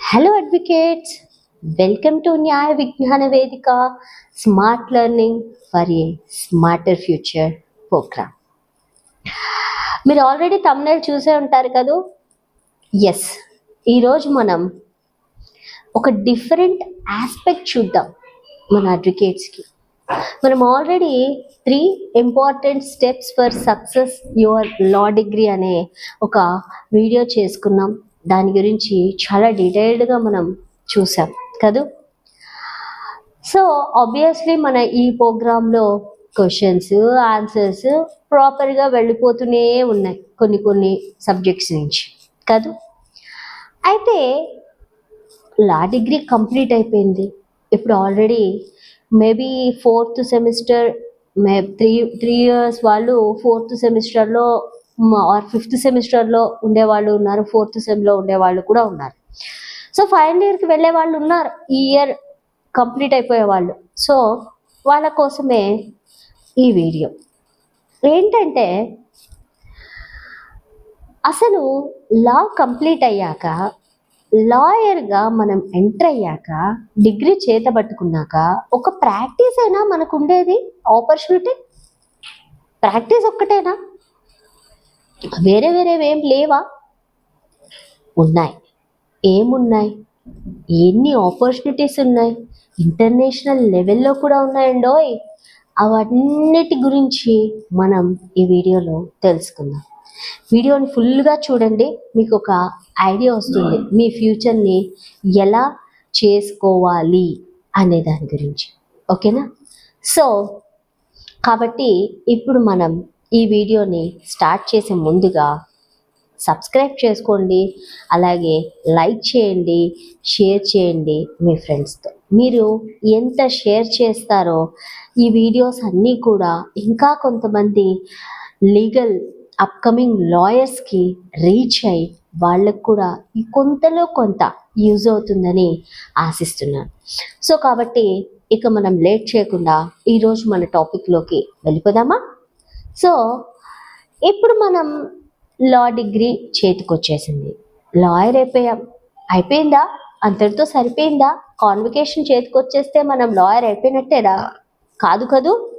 Hello advocates welcome to Nyaya Vignana Vedika smart learning for a smarter future program మీరు already తమిళ చూసే ఉంటారు కదూ? ఎస్ ఈరోజు మనం ఒక డిఫరెంట్ ఆస్పెక్ట్ చూద్దాం మన అడ్వకేట్స్కి మనం already three important steps for success your law degree అనే ఒక వీడియో చేసుకున్నాం. దాని గురించి చాలా డీటెయిల్డ్గా మనం చూసాం కదూ? సో ఆబ్వియస్లీ మన ఈ ప్రోగ్రాంలో క్వశ్చన్స్ ఆన్సర్స్ ప్రాపర్గా వెళ్ళిపోతూనే ఉన్నాయి కొన్ని కొన్ని సబ్జెక్ట్స్ నుంచి కదూ? అయితే లా డిగ్రీ కంప్లీట్ అయిపోయింది. ఇప్పుడు already maybe fourth semester may three three years వాళ్ళు ఫోర్త్ సెమిస్టర్లో ఆర్ ఫిఫ్త్ సెమిస్టర్లో ఉండేవాళ్ళు ఉన్నారు ఫోర్త్ సెమ్లో ఉండేవాళ్ళు కూడా ఉన్నారు. సో ఫైనల్ ఇయర్కి వెళ్ళే వాళ్ళు ఉన్నారు ఈ ఇయర్ కంప్లీట్ అయిపోయే వాళ్ళు. సో వాళ్ళ కోసమే ఈ వీడియో. ఏంటంటే అసలు లా కంప్లీట్ అయ్యాక లాయర్గా మనం ఎంటర్ అయ్యాక డిగ్రీ చేతబట్టుకున్నాక ఒక ప్రాక్టీస్ అయినా మనకు ఉండేది? ఆపర్చునిటీ ప్రాక్టీస్ ఒక్కటేనా? వేరే వేరేవేం లేవా? ఉన్నాయి. ఏమున్నాయి? ఎన్ని ఆపర్చునిటీస్ ఉన్నాయి? ఇంటర్నేషనల్ లెవెల్లో కూడా ఉన్నాయండోయ్ అవన్నిటి గురించి మనం ఈ వీడియోలో తెలుసుకుందాం. వీడియోని ఫుల్గా చూడండి. మీకు ఒక ఐడియా వస్తుంది. మీ ఫ్యూచర్ని ఎలా చేసుకోవాలి అనే దాని గురించి. ఓకేనా? సో కాబట్టి ఇప్పుడు మనం ఈ వీడియోని స్టార్ట్ చేసే ముందుగా సబ్స్క్రైబ్ చేసుకోండి అలాగే లైక్ చేయండి షేర్ చేయండి మీ ఫ్రెండ్స్తో. మీరు ఎంత షేర్ చేస్తారో ఈ వీడియోస్ అన్నీ కూడా ఇంకా కొంతమంది లీగల్ అప్కమింగ్ లాయర్స్కి రీచ్ అయి వాళ్ళకు కూడా ఈ కొంతలో కొంత యూజ్ అవుతుందని ఆశిస్తున్నాను. సో కాబట్టి ఇక మనం లేట్ చేయకుండా ఈరోజు మన టాపిక్లోకి వెళ్ళిపోదామా? సో ఇప్పుడు మనం లా డిగ్రీ చేతికొచ్చేసింది. లాయర్ అయిపోయాం. అయిపోయిందా? అంతటితో సరిపోయిందా? కాన్వికేషన్ చేతికొచ్చేస్తే మనం లాయర్ అయిపోయినట్టేనా? కాదు కదూ?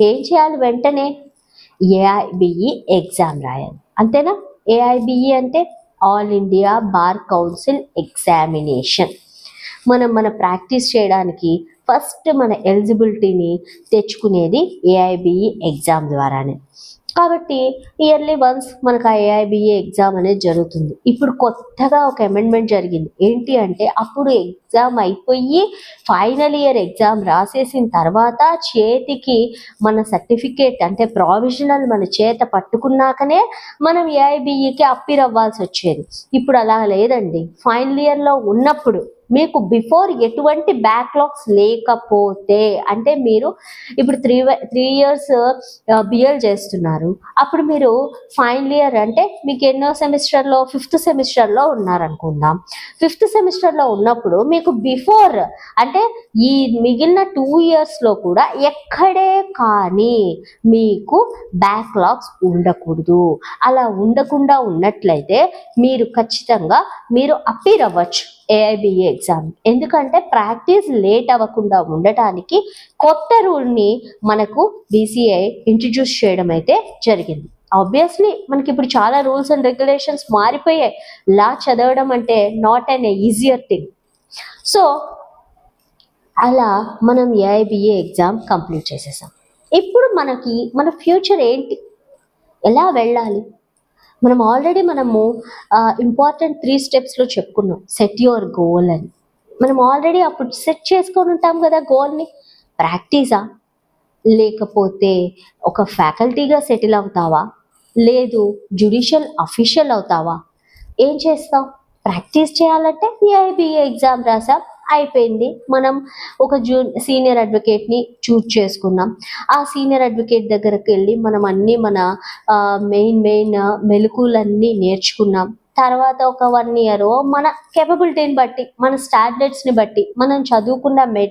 ఏం చేయాలి వెంటనే? ఏఐబిఈ ఎగ్జామ్ రాయాలి. అంతేనా? ఏఐబిఈ అంటే all India bar council examination మనం మన ప్రాక్టీస్ చేయడానికి ఫస్ట్ మన ఎలిజిబిలిటీని తెచ్చుకునేది ఏఐబిఈ ఎగ్జామ్ ద్వారానే. కాబట్టి ఇయర్లీ వన్స్ మనకు ఆ ఏఐబిఏ ఎగ్జామ్ అనేది జరుగుతుంది. ఇప్పుడు కొత్తగా ఒక అమెండ్మెంట్ జరిగింది. ఏంటి అంటే అప్పుడు ఎగ్జామ్ అయిపోయి ఫైనల్ ఇయర్ ఎగ్జామ్ రాసేసిన తర్వాత చేతికి మన సర్టిఫికేట్ అంటే ప్రావిజనల్ మన చేత పట్టుకున్నాకనే మనం ఏఐబిఈకి అప్పీర్ అవ్వాల్సి వచ్చేది. ఇప్పుడు అలా లేదండి. ఫైనల్ ఇయర్లో ఉన్నప్పుడు మీకు బిఫోర్ ఎటువంటి బ్యాక్లాగ్స్ లేకపోతే అంటే మీరు ఇప్పుడు త్రీ త్రీ ఇయర్స్ బిఎల్ చేస్తున్నారు. అప్పుడు మీరు ఫైనల్ ఇయర్ అంటే మీకు ఎన్నో సెమిస్టర్లో ఫిఫ్త్ సెమిస్టర్లో ఉన్నారనుకుందాం. ఫిఫ్త్ సెమిస్టర్లో ఉన్నప్పుడు మీకు బిఫోర్ అంటే ఈ మిగిలిన టూ ఇయర్స్లో కూడా ఎక్కడే కానీ మీకు బ్యాక్లాగ్స్ ఉండకూడదు. అలా ఉండకుండా ఉన్నట్లయితే మీరు ఖచ్చితంగా మీరు అప్పీర్ అవ్వచ్చు. ఏఐబిఏ ఎగ్జామ్ ఎందుకంటే ప్రాక్టీస్ లేట్ అవ్వకుండా ఉండటానికి కొత్త రూల్ని మనకు బీసీఐ ఇంట్రడ్యూస్ చేయడం అయితే జరిగింది. ఆబ్వియస్లీ మనకి ఇప్పుడు చాలా రూల్స్ అండ్ రెగ్యులేషన్స్ మారిపోయాయి లా చదవడం అంటే not an easier thing so అలా మనం ఏఐబిఏ ఎగ్జామ్ కంప్లీట్ చేసేసాం. ఇప్పుడు మనకి మన ఫ్యూచర్ ఏంటి? ఎలా వెళ్ళాలి? మనం ఆల్రెడీ మనము ఇంపార్టెంట్ త్రీ స్టెప్స్లో చెప్పుకున్నాం. సెట్ యువర్ గోల్ అని. మనం ఆల్రెడీ అప్పుడు సెట్ చేసుకొని ఉంటాం కదా గోల్ని ప్రాక్టీసా లేకపోతే ఒక ఫ్యాకల్టీగా సెటిల్ అవుతావా? లేదు జ్యుడిషియల్ అఫీషియల్ అవుతావా? ఏం చేస్తావు? ప్రాక్టీస్ చేయాలంటే ఏఐబిఏ ఎగ్జామ్ రాసాం. అయిపోయింది. మనం ఒక జూ సీనియర్ అడ్వకేట్ని చూజ్ చేసుకున్నాం ఆ సీనియర్ అడ్వకేట్ దగ్గరికి వెళ్ళి మనం అన్నీ మన మెయిన్ మెయిన్ మెలకులన్నీ నేర్చుకున్నాం. తర్వాత ఒక వన్ ఇయర్ మన కేపబిలిటీని బట్టి మన స్టాండర్డ్స్ని బట్టి మనం చదువుకున్న మే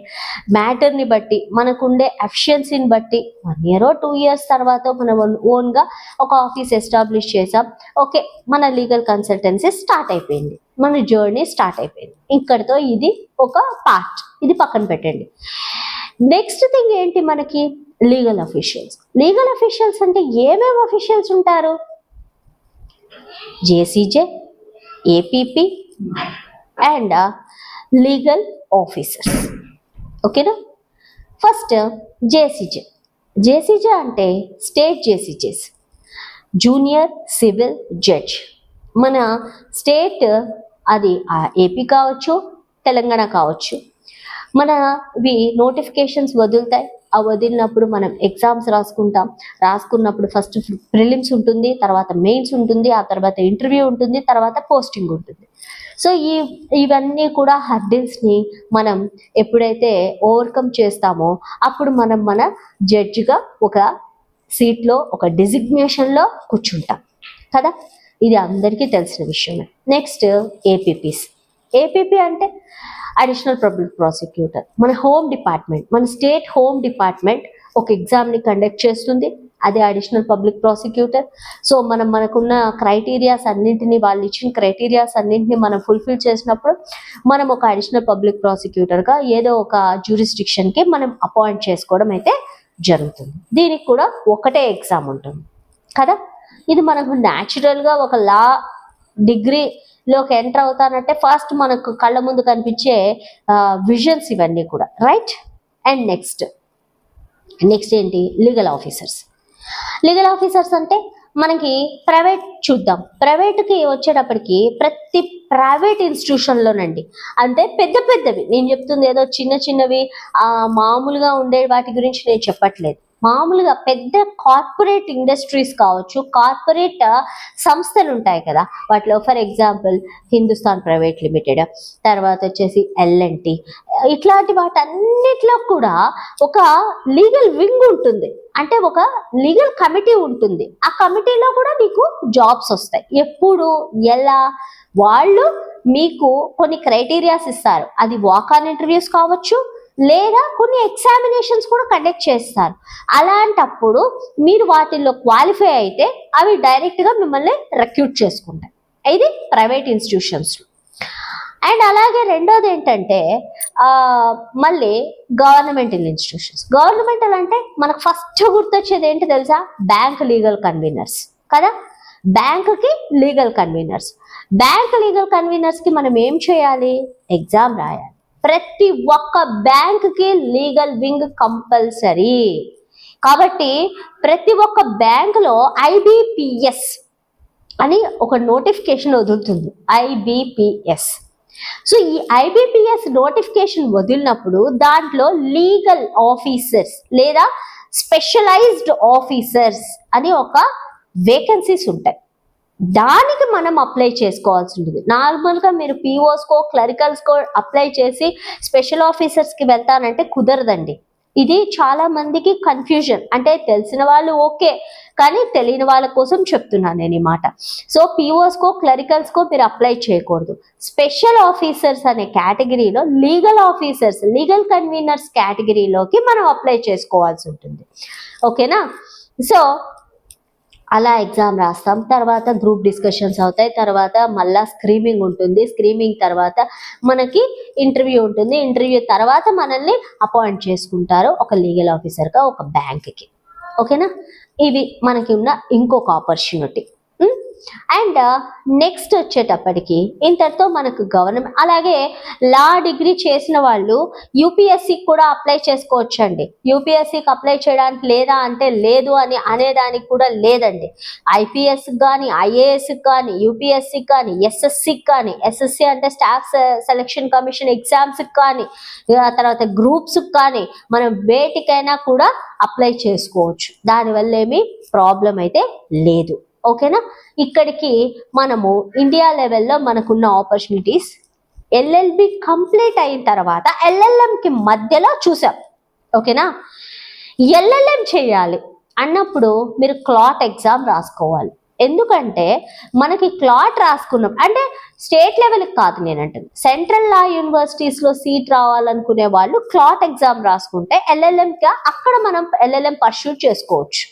మ్యాటర్ని బట్టి మనకుండే ఎఫిషియన్సీని బట్టి వన్ ఇయర్ టూ ఇయర్స్ తర్వాత మనం ఓన్గా ఒక ఆఫీస్ ఎస్టాబ్లిష్ చేసాం. ఓకే మన లీగల్ కన్సల్టెన్సీ స్టార్ట్ అయిపోయింది. మన జర్నీ స్టార్ట్ అయిపోయింది. ఇక్కడితో ఇది ఒక పార్ట్ ఇది పక్కన పెట్టండి. నెక్స్ట్ థింగ్ ఏంటి మనకి? లీగల్ అఫీషియల్స్ లీగల్ అఫీషియల్స్ అంటే ఏమేమి అఫీషియల్స్ ఉంటారు? JCJ APP and uh, legal officers. ఓకేనా? First JCJ. జేసీజే అంటే స్టేట్ జేసీజేస్. Junior civil judge. మన స్టేట్ అది ఏపీ కావచ్చు తెలంగాణ కావచ్చు. మనవి నోటిఫికేషన్స్ వదులుతాయి. ఆ వదిలినప్పుడు మనం ఎగ్జామ్స్ రాసుకుంటాం. రాసుకున్నప్పుడు ఫస్ట్ ప్రిలిమ్స్ ఉంటుంది తర్వాత మెయిన్స్ ఉంటుంది ఆ తర్వాత ఇంటర్వ్యూ ఉంటుంది తర్వాత పోస్టింగ్ ఉంటుంది. సో ఈ ఇవన్నీ కూడా హర్డిల్స్ని మనం ఎప్పుడైతే ఓవర్కమ్ చేస్తామో అప్పుడు మనం మన జడ్జిగా ఒక సీట్లో ఒక డిజిగ్నేషన్లో కూర్చుంటాం. కదా? ఇది అందరికీ తెలిసిన విషయమే. నెక్స్ట్ ఏపీపీస్ ఏపీపీ అంటే అడిషనల్ పబ్లిక్ ప్రాసిక్యూటర్ మన హోమ్ డిపార్ట్మెంట్ మన స్టేట్ హోమ్ డిపార్ట్మెంట్ ఒక ఎగ్జామ్ని కండక్ట్ చేస్తుంది. అదే అడిషనల్ పబ్లిక్ ప్రాసిక్యూటర్ సో మనం మనకున్న క్రైటీరియాస్ అన్నింటినీ వాళ్ళు ఇచ్చిన క్రైటీరియాస్ అన్నింటినీ మనం ఫుల్ఫిల్ చేసినప్పుడు మనం ఒక అడిషనల్ పబ్లిక్ ప్రాసిక్యూటర్గా ఏదో ఒక జ్యూరిస్డిక్షన్కి మనం అపాయింట్ చేసుకోవడం అయితే జరుగుతుంది. దీనికి కూడా ఒకటే ఎగ్జామ్ ఉంటుంది. కదా? ఇది మనకు న్యాచురల్గా ఒక లా డిగ్రీలోకి ఎంటర్ అవుతానంటే ఫస్ట్ మనకు కళ్ళ ముందు కనిపించే విజన్స్ ఇవన్నీ కూడా. రైట్ అండ్ నెక్స్ట్ నెక్స్ట్ ఏంటి? లీగల్ ఆఫీసర్స్ లీగల్ ఆఫీసర్స్ అంటే మనకి ప్రైవేట్ చూద్దాం. ప్రైవేట్కి వచ్చేటప్పటికి ప్రతి ప్రైవేట్ ఇన్స్టిట్యూషన్లోనండి అంటే పెద్ద పెద్దవి. నేను చెప్తుంది ఏదో చిన్న చిన్నవి మామూలుగా ఉండే వాటి గురించి నేను చెప్పట్లేదు. మామూలుగా పెద్ద కార్పొరేట్ ఇండస్ట్రీస్ కావచ్చు కార్పొరేట్ సంస్థలు ఉంటాయి కదా. వాటిలో for example Hindustan private limited తర్వాత వచ్చేసి ఎల్ఎన్టీ ఇట్లాంటి వాటన్నిటిలో కూడా ఒక లీగల్ వింగ్ ఉంటుంది. అంటే ఒక లీగల్ కమిటీ ఉంటుంది. ఆ కమిటీలో కూడా మీకు జాబ్స్ వస్తాయి. ఎప్పుడు ఎలా వాళ్ళు మీకు కొన్ని క్రైటీరియాస్ ఇస్తారు. అది వాక్ ఆన్ ఇంటర్వ్యూస్ కావచ్చు లేదా కొన్ని ఎగ్జామినేషన్స్ కూడా కండక్ట్ చేస్తారు. అలాంటప్పుడు మీరు వాటిల్లో క్వాలిఫై అయితే అవి డైరెక్ట్గా మిమ్మల్ని రిక్రూట్ చేసుకుంటాయి. ఇది ప్రైవేట్ ఇన్స్టిట్యూషన్స్లో అండ్ అలాగే రెండోది ఏంటంటే మళ్ళీ గవర్నమెంటల్ ఇన్స్టిట్యూషన్స్ గవర్నమెంటల్ అంటే మనకు ఫస్ట్ గుర్తొచ్చేది ఏంటి తెలుసా? బ్యాంక్ లీగల్ కన్వీనర్స్ కదా? బ్యాంకుకి లీగల్ కన్వీనర్స్ బ్యాంక్ లీగల్ కన్వీనర్స్కి మనం ఏం చేయాలి? ఎగ్జామ్ రాయాలి. ప్రతి ఒక్క బ్యాంక్కి లీగల్ వింగ్ కంపల్సరీ కాబట్టి ప్రతి ఒక్క బ్యాంకులో ఐబిపిఎస్ అని ఒక నోటిఫికేషన్ వదులుతుంది. ఐబిపిఎస్ సో ఈ ఐబిపిఎస్ నోటిఫికేషన్ వదిలినప్పుడు దాంట్లో లీగల్ ఆఫీసర్స్ లేదా స్పెషలైజ్డ్ ఆఫీసర్స్ అని ఒక వేకెన్సీస్ ఉంటాయి. దానికి మనం అప్లై చేసుకోవాల్సి ఉంటుంది. నార్మల్గా మీరు పీఓస్కో క్లరికల్స్కో అప్లై చేసి స్పెషల్ ఆఫీసర్స్కి వెళ్తానంటే కుదరదండి. ఇది చాలా మందికి కన్ఫ్యూజన్ అంటే తెలిసిన వాళ్ళు ఓకే కానీ తెలియని వాళ్ళ కోసం చెప్తున్నాను నేను ఈ మాట. సో పీఓస్కో క్లరికల్స్కో మీరు అప్లై చేయకూడదు. స్పెషల్ ఆఫీసర్స్ అనే కేటగిరీలో లీగల్ ఆఫీసర్స్ లీగల్ కన్వీనర్స్ కేటగిరీలోకి మనం అప్లై చేసుకోవాల్సి ఉంటుంది. ఓకేనా సో అలా ఎగ్జామ్ రాస్తాం. తర్వాత గ్రూప్ డిస్కషన్స్ అవుతాయి. తర్వాత మళ్ళా స్క్రీమింగ్ ఉంటుంది. స్క్రీమింగ్ తర్వాత మనకి ఇంటర్వ్యూ ఉంటుంది. ఇంటర్వ్యూ తర్వాత మనల్ని అపాయింట్ చేసుకుంటారు ఒక లీగల్ ఆఫీసర్గా ఒక బ్యాంక్కి. ఓకేనా? ఇవి మనకి ఉన్న ఇంకొక ఆపర్చునిటీ. అండ్ నెక్స్ట్ uh, వచ్చేటప్పటికి ఇంతటితో మనకు గవర్నమెంట్ అలాగే లా డిగ్రీ చేసిన వాళ్ళు యూపీఎస్సికి కూడా అప్లై చేసుకోవచ్చండి. యూపీఎస్సికి అప్లై చేయడానికి లేదా అంటే లేదు అని అనేదానికి కూడా లేదండి. ఐపీఎస్కి కానీ ఐఏఎస్కి కానీ యూపీఎస్సికి కానీ ఎస్ఎస్సికి కానీ ఎస్ఎస్సి అంటే స్టాఫ్ సెలక్షన్ కమిషన్ ఎగ్జామ్స్కి కానీ తర్వాత గ్రూప్స్కి కానీ మనం వేటికైనా కూడా అప్లై చేసుకోవచ్చు. దానివల్ల ఏమీ ప్రాబ్లం అయితే లేదు. ఓకేనా? ఇక్కడికి మనము ఇండియా లెవెల్లో మనకున్న ఆపర్చునిటీస్ ఎల్ఎల్బి కంప్లీట్ అయిన తర్వాత ఎల్ఎల్ఎంకి మధ్యలో చూసాం. ఓకేనా? ఎల్ఎల్ఎం చేయాలి అన్నప్పుడు మీరు క్లాట్ ఎగ్జామ్ రాసుకోవాలి. ఎందుకంటే మనకి క్లాట్ రాసుకున్నాం. అంటే స్టేట్ లెవెల్కి కాదు నేను అంటుంది. సెంట్రల్ లా యూనివర్సిటీస్లో సీట్ రావాలనుకునే వాళ్ళు క్లాట్ ఎగ్జామ్ రాసుకుంటే ఎల్ఎల్ఎంగా అక్కడ మనం ఎల్ఎల్ఎం పర్ష్యూ చేసుకోవచ్చు.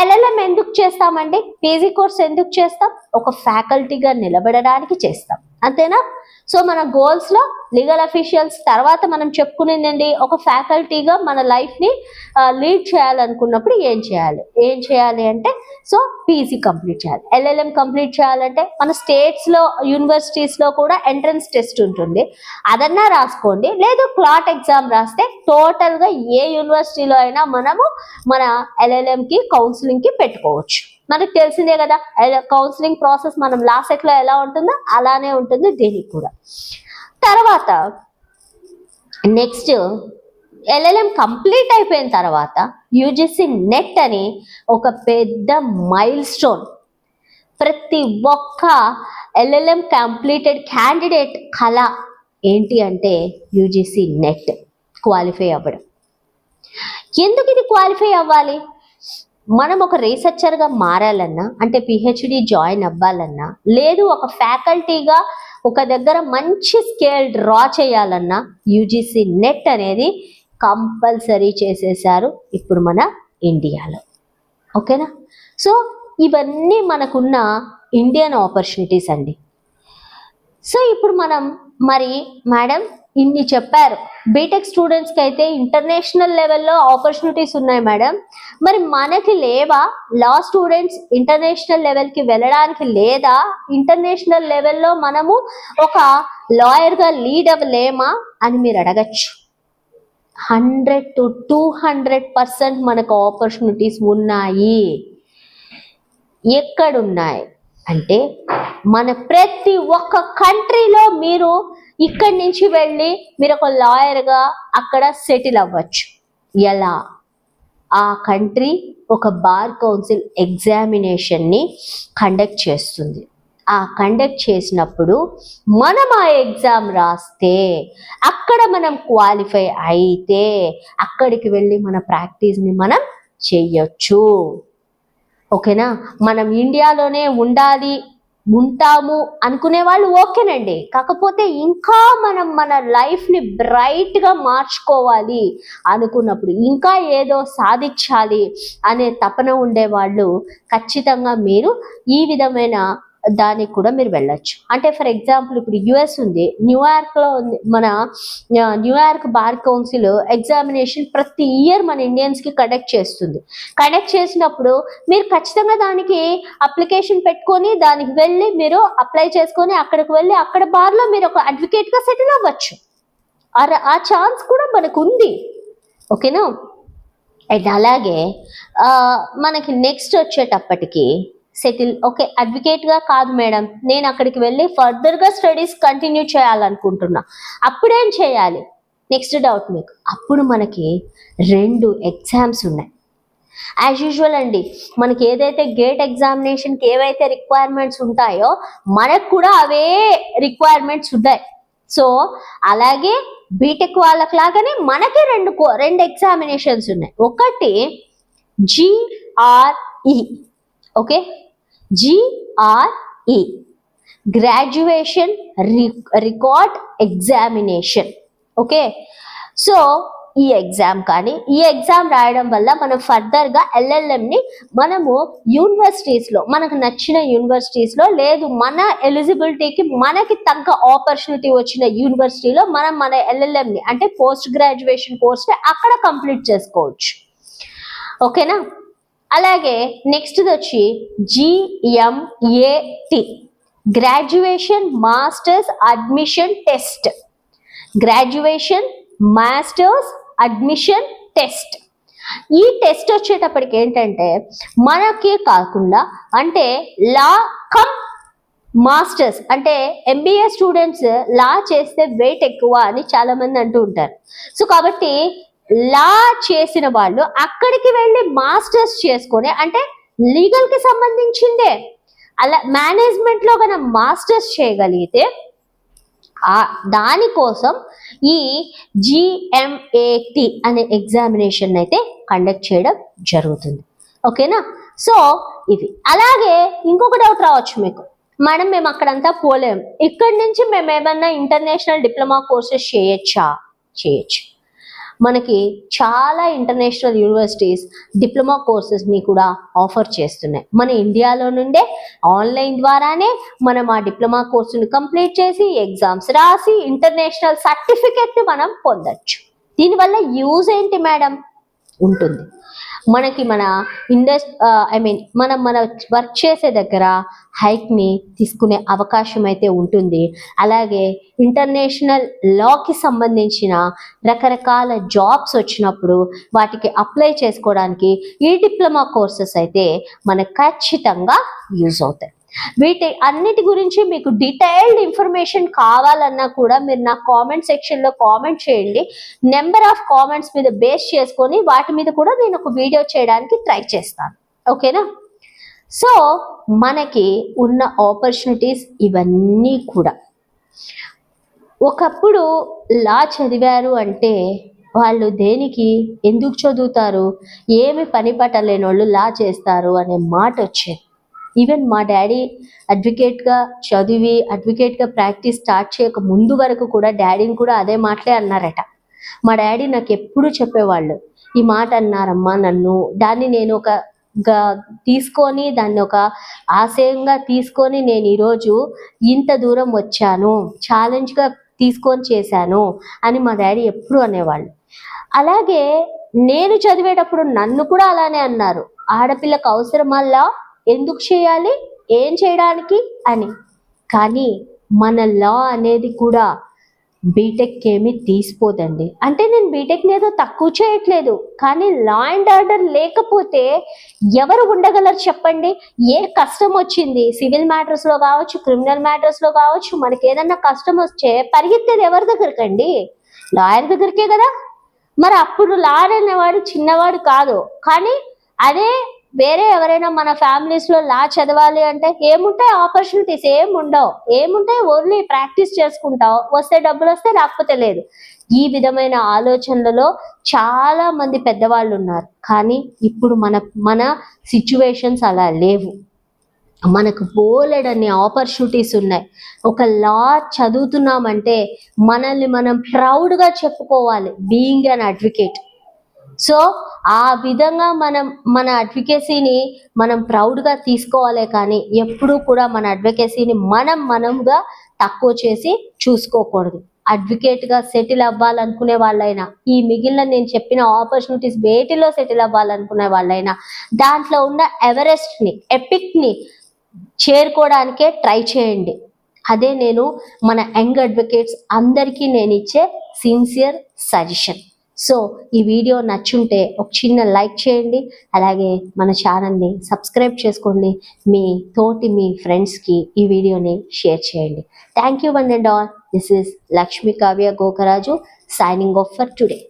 ఎల్ఎల్ఎం ఎందుకు చేస్తామండి? పీజీ కోర్స్ ఎందుకు చేస్తాం? ఒక ఫ్యాకల్టీగా నిలబడడానికి చేస్తాం. అంతేనా? సో మన గోల్స్లో లీగల్ అఫీషియల్స్ తర్వాత మనం చెప్పుకునేదండి ఒక ఫ్యాకల్టీగా మన లైఫ్ని లీడ్ చేయాలనుకున్నప్పుడు ఏం చేయాలి? ఏం చేయాలి అంటే సో పీజీ కంప్లీట్ చేయాలి. ఎల్ఎల్ఎం కంప్లీట్ చేయాలంటే మన స్టేట్స్లో యూనివర్సిటీస్లో కూడా ఎంట్రన్స్ టెస్ట్ ఉంటుంది. అదన్నా రాసుకోండి. లేదు క్లాట్ ఎగ్జామ్ రాస్తే టోటల్గా ఏ యూనివర్సిటీలో అయినా మనము మన ఎల్ఎల్ఎంకి కౌన్సిలింగ్కి పెట్టుకోవచ్చు. మనకు తెలిసిందే కదా కౌన్సిలింగ్ ప్రాసెస్ మనం లాసెట్లో ఎలా ఉంటుందో అలానే ఉంటుంది దీనికి కూడా. తర్వాత నెక్స్ట్ ఎల్ఎల్ఎం కంప్లీట్ అయిపోయిన తర్వాత యూజిసి నెట్ అని ఒక పెద్ద మైల్ స్టోన్ ప్రతి ఒక్క ఎల్ఎల్ఎం కంప్లీటెడ్ క్యాండిడేట్ కళ ఏంటి అంటే యూజిసి నెట్ క్వాలిఫై అవ్వడం. ఎందుకు ఇది క్వాలిఫై అవ్వాలి? మనం ఒక రీసెర్చర్గా మారాలన్నా అంటే పిహెచ్డి జాయిన్ అవ్వాలన్నా లేదు ఒక ఫ్యాకల్టీగా ఒక దగ్గర మంచి స్కేల్ డ్రా చేయాలన్నా యూజీసీ నెట్ అనేది కంపల్సరీ చేసేసారు ఇప్పుడు మన ఇండియాలో. ఓకేనా? సో ఇవన్నీ మనకున్న ఇండియన్ ఆపర్చునిటీస్ అండి. సో ఇప్పుడు మనం మరి మేడం ఇన్ని చెప్పారు. బీటెక్ స్టూడెంట్స్కి అయితే ఇంటర్నేషనల్ లెవెల్లో ఆపర్చునిటీస్ ఉన్నాయి మేడం మరి మనకి లేవా? లా స్టూడెంట్స్ ఇంటర్నేషనల్ లెవెల్కి వెళ్ళడానికి లేదా? ఇంటర్నేషనల్ లెవెల్లో మనము ఒక లాయర్గా లీడ్ అవ్వలేమా అని మీరు అడగచ్చు. Hundred to two hundred percent మనకు ఆపర్చునిటీస్ ఉన్నాయి. ఎక్కడున్నాయి? అంటే మన ప్రతి ఒక్క కంట్రీలో మీరు ఇక్కడి నుంచి వెళ్ళి మీరు ఒక లాయర్గా అక్కడ సెటిల్ అవ్వచ్చు. ఎలా? ఆ కంట్రీ ఒక బార్ కౌన్సిల్ ఎగ్జామినేషన్ని కండక్ట్ చేస్తుంది. ఆ కండక్ట్ చేసినప్పుడు మనం ఆ ఎగ్జామ్ రాస్తే అక్కడ మనం క్వాలిఫై అయితే అక్కడికి వెళ్ళి మన ప్రాక్టీస్ని మనం చెయ్యొచ్చు. ఓకేనా? మనం ఇండియాలోనే ఉండాలి ఉంటాము అనుకునే వాళ్ళు ఓకేనండి. కాకపోతే ఇంకా మనం మన లైఫ్ని బ్రైట్గా మార్చుకోవాలి అనుకున్నప్పుడు ఇంకా ఏదో సాధించాలి అనే తపన ఉండేవాళ్ళు ఖచ్చితంగా మీరు ఈ విధమైన దానికి కూడా మీరు వెళ్ళొచ్చు. అంటే ఫర్ ఎగ్జాంపుల్ ఇప్పుడు యుఎస్ ఉంది న్యూయార్క్లో ఉంది మన New York bar council examination ప్రతి ఇయర్ మన ఇండియన్స్కి కండక్ట్ చేస్తుంది. కండక్ట్ చేసినప్పుడు మీరు ఖచ్చితంగా దానికి అప్లికేషన్ పెట్టుకొని దానికి వెళ్ళి మీరు అప్లై చేసుకొని అక్కడికి వెళ్ళి అక్కడ బార్లో మీరు ఒక అడ్వకేట్గా సెటిల్ అవ్వచ్చు. ఆ- ఆ ఛాన్స్ కూడా మనకు ఉంది. ఓకేనా అండ్ అలాగే మనకి నెక్స్ట్ వచ్చేటప్పటికి సెటిల్. ఓకే అడ్వకేట్గా కాదు మేడం. నేను అక్కడికి వెళ్ళి ఫర్దర్గా స్టడీస్ కంటిన్యూ చేయాలనుకుంటున్నా. అప్పుడేం చేయాలి? నెక్స్ట్ డౌట్ మీకు. అప్పుడు మనకి రెండు ఎగ్జామ్స్ ఉన్నాయి. యాజ్ యూజువల్ అండి మనకి ఏదైతే గేట్ ఎగ్జామినేషన్కి ఏవైతే రిక్వైర్మెంట్స్ ఉంటాయో మనకు కూడా అవే రిక్వైర్మెంట్స్ ఉన్నాయి సో అలాగే బీటెక్ వాళ్ళకి లాగానే మనకి రెండు కో- రెండు ఎగ్జామినేషన్స్ ఉన్నాయి. ఒకటి GRE okay? GRE graduation record examination okay so ఈ ఎగ్జామ్ కానీ ఈ ఎగ్జామ్ రాయడం వల్ల మనం ఫర్దర్గా ఎల్ఎల్ఎంని మనము యూనివర్సిటీస్లో మనకు నచ్చిన యూనివర్సిటీస్లో లేదు మన ఎలిజిబిలిటీకి మనకి తగ్గ ఆపర్చునిటీ వచ్చిన యూనివర్సిటీలో మనం మన ఎల్ఎల్ఎంని అంటే పోస్ట్ గ్రాడ్యుయేషన్ కోర్స్ని అక్కడ కంప్లీట్ చేసుకోవచ్చు. ఓకేనా అలాగే నెక్స్ట్ వచ్చి GMAT graduation masters admission test graduation masters admission test ఈ టెస్ట్ వచ్చేటప్పటికి ఏంటంటే మనకే కాకుండా అంటే లా కమ్ మాస్టర్స్ అంటే ఎంబీఏ స్టూడెంట్స్ లా చేస్తే వెయిట్ ఎక్కువ అని చాలా మంది అంటూ ఉంటారు. సో కాబట్టి లా చేసిన వాళ్ళు అక్కడికి వెళ్ళి మాస్టర్స్ చేసుకొని అంటే లీగల్కి సంబంధించిందే. అలా మేనేజ్మెంట్లో కనుక మాస్టర్స్ చేయగలిగితే దానికోసం ఈ జిఎంఏటి అనే ఎగ్జామినేషన్ అయితే కండక్ట్ చేయడం జరుగుతుంది. ఓకేనా? సో ఇవి. అలాగే ఇంకొక డౌట్ రావచ్చు మీకు. మేడం మేము అక్కడంతా పోలేం. ఇక్కడి నుంచి మేము ఏమన్నా ఇంటర్నేషనల్ డిప్లొమా కోర్సెస్ చేయొచ్చా? చేయొచ్చు. మనకి చాలా ఇంటర్నేషనల్ యూనివర్సిటీస్ డిప్లొమా కోర్సెస్ని కూడా ఆఫర్ చేస్తున్నాయి. మన ఇండియాలో నుండే ఆన్లైన్ ద్వారానే మనం ఆ డిప్లొమా కోర్సుని కంప్లీట్ చేసి ఎగ్జామ్స్ రాసి ఇంటర్నేషనల్ సర్టిఫికెట్ని మనం పొందొచ్చు. దీనివల్ల యూజ్ ఏంటి మేడం ఉంటుంది. మనకి మన ఇండస్ ఐ మీన్ మనం మన వర్క్ చేసే దగ్గర హైక్ని తీసుకునే అవకాశం అయితే ఉంటుంది. అలాగే ఇంటర్నేషనల్ లాకి సంబంధించిన రకరకాల జాబ్స్ వచ్చినప్పుడు వాటికి అప్లై చేసుకోవడానికి ఈ డిప్లొమా కోర్సెస్ అయితే మనకు ఖచ్చితంగా యూజ్ అవుతాయి. వీటి అన్నిటి గురించి మీకు డీటెయిల్డ్ ఇన్ఫర్మేషన్ కావాలన్నా కూడా మీరు నా కామెంట్ సెక్షన్లో కామెంట్ చేయండి. నెంబర్ ఆఫ్ కామెంట్స్ మీద బేస్ చేసుకొని వాటి మీద కూడా నేను ఒక వీడియో చేయడానికి ట్రై చేస్తాను. ఓకేనా సో మనకి ఉన్న ఆపర్చునిటీస్ ఇవన్నీ కూడా. ఒకప్పుడు లా చదివారు అంటే వాళ్ళు దేనికి ఎందుకు చదువుతారు ఏమి పని పట్టలేని వాళ్ళు లా చేస్తారు అనే మాట వచ్చేది. ఈవెన్ మా డాడీ అడ్వకేట్గా చదివి అడ్వకేట్గా ప్రాక్టీస్ స్టార్ట్ చేయక ముందు వరకు కూడా డాడీని కూడా అదే మాటలే అన్నారట. మా డాడీ నాకు ఎప్పుడు చెప్పేవాళ్ళు ఈ మాట అన్నారమ్మా నన్ను దాన్ని నేను ఒక తీసుకొని దాన్ని ఒక ఆశయంగా తీసుకొని నేను ఈరోజు ఇంత దూరం వచ్చాను ఛాలెంజ్గా తీసుకొని చేశాను అని మా డాడీ ఎప్పుడు అనేవాళ్ళు. అలాగే నేను చదివేటప్పుడు నన్ను కూడా అలానే అన్నారు. ఆడపిల్లకు అవసరమల్లా ఎందుకు చేయాలి? ఏం చేయడానికి అని. కానీ మన లా అనేది కూడా బీటెక్ ఏమి తీసిపోదండి. అంటే నేను బీటెక్ ఏదో తక్కువ చేయట్లేదు. కానీ లా అండ్ ఆర్డర్ లేకపోతే ఎవరు ఉండగలరు చెప్పండి? ఏ కష్టం వచ్చింది? సివిల్ మ్యాటర్స్లో కావచ్చు క్రిమినల్ మ్యాటర్స్లో కావచ్చు మనకి ఏదన్నా కష్టం వస్తే పరిగెత్తేది ఎవరి దగ్గరకండి? లాయర్ దగ్గరికే కదా? మరి అప్పుడు లాయర్ అనేవాడు చిన్నవాడు కాదు. కానీ అదే వేరే ఎవరైనా మన ఫ్యామిలీస్లో లా చదవాలి అంటే ఏముంటాయి ఆపర్చునిటీస్ ఏముండవు ఏముంటాయి? ఓన్లీ ప్రాక్టీస్ చేసుకుంటావు. వస్తే డబ్బులు వస్తే రాకపోతే లేదు. ఈ విధమైన ఆలోచనలలో చాలా మంది పెద్దవాళ్ళు ఉన్నారు. కానీ ఇప్పుడు మన మన సిచ్యువేషన్స్ అలా లేవు. మనకు బోలెడన్ని ఆపర్చునిటీస్ ఉన్నాయి. ఒక లా చదువుతున్నామంటే మనల్ని మనం ప్రౌడ్గా చెప్పుకోవాలి. బీయింగ్ అన్ అడ్వకేట్ సో ఆ విధంగా మనం మన అడ్వకేసీని మనం ప్రౌడ్గా తీసుకోవాలే కానీ ఎప్పుడూ కూడా మన అడ్వకేసీని మనం మనంగా తక్కువ చేసి చూసుకోకూడదు. అడ్వకేట్గా సెటిల్ అవ్వాలనుకునే వాళ్ళైనా ఈ మిగిలిన నేను చెప్పిన ఆపర్చునిటీస్ వేటిలో సెటిల్ అవ్వాలనుకునే వాళ్ళైనా దాంట్లో ఉన్న ఎవరెస్ట్ని ఎపిక్ని చేరుకోవడానికే ట్రై చేయండి. అదే నేను మన యంగ్ అడ్వకేట్స్ అందరికీ నేను ఇచ్చే సిన్సియర్ సజెషన్ సో ఈ వీడియో నచ్చుంటే ఒక చిన్న లైక్ చేయండి. అలాగే మన ఛానల్ని సబ్స్క్రైబ్ చేసుకోండి. మీ తోటి మీ ఫ్రెండ్స్కి ఈ వీడియోని షేర్ చేయండి. Thank you one and all. This is Lakshmi Kavya Gokaraju signing off for today